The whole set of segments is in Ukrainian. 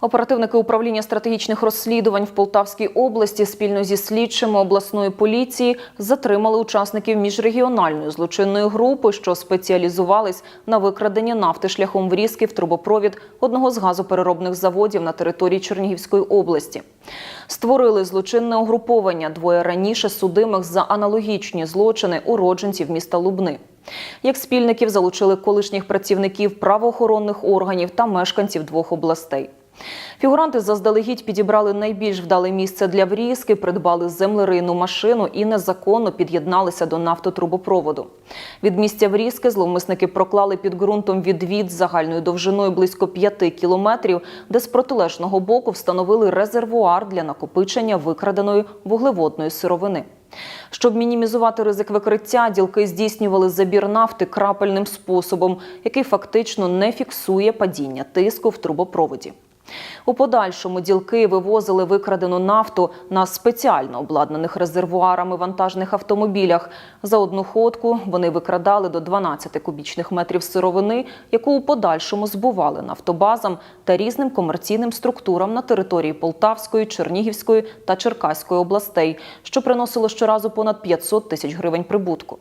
Оперативники управління стратегічних розслідувань в Полтавській області спільно зі слідчими обласної поліції затримали учасників міжрегіональної злочинної групи, що спеціалізувались на викраденні нафти шляхом врізки в трубопровід одного з газопереробних заводів на території Чернігівської області. Створили злочинне угруповання двоє раніше судимих за аналогічні злочини уродженців міста Лубни. Як спільників залучили колишніх працівників правоохоронних органів та мешканців двох областей. Фігуранти заздалегідь підібрали найбільш вдале місце для врізки, придбали землерийну машину і незаконно під'єдналися до нафтотрубопроводу. Від місця врізки зловмисники проклали під ґрунтом відвід загальною довжиною близько 5 кілометрів, де з протилежного боку встановили резервуар для накопичення викраденої вуглеводної сировини. Щоб мінімізувати ризик викриття, ділки здійснювали забір нафти крапельним способом, який фактично не фіксує падіння тиску в трубопроводі. У подальшому ділки вивозили викрадену нафту на спеціально обладнаних резервуарами вантажних автомобілях. За одну ходку вони викрадали до 12 кубічних метрів сировини, яку у подальшому збували нафтобазам та різним комерційним структурам на території Полтавської, Чернігівської та Черкаської областей, що приносило щоразу понад 500 тисяч гривень прибутку.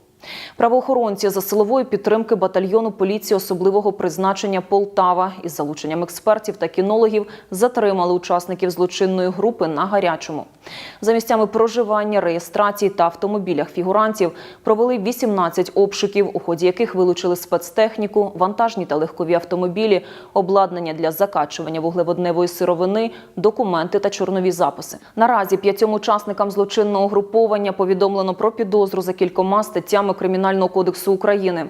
Правоохоронці за силової підтримки батальйону поліції особливого призначення Полтава із залученням експертів та кінологів затримали учасників злочинної групи на гарячому. За місцями проживання, реєстрації та автомобілях фігурантів провели 18 обшуків, у ході яких вилучили спецтехніку, вантажні та легкові автомобілі, обладнання для закачування вуглеводневої сировини, документи та чорнові записи. Наразі п'ятьом учасникам злочинного груповання повідомлено про підозру за кількома статтями Кримінального кодексу України.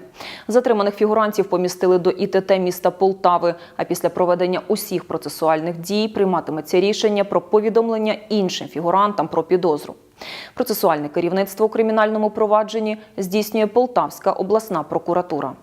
Затриманих фігурантів помістили до ІТТ міста Полтави. А після проведення усіх процесуальних дій прийматиметься рішення про повідомлення іншим фігурантам про підозру. Процесуальне керівництво у кримінальному провадженні здійснює Полтавська обласна прокуратура.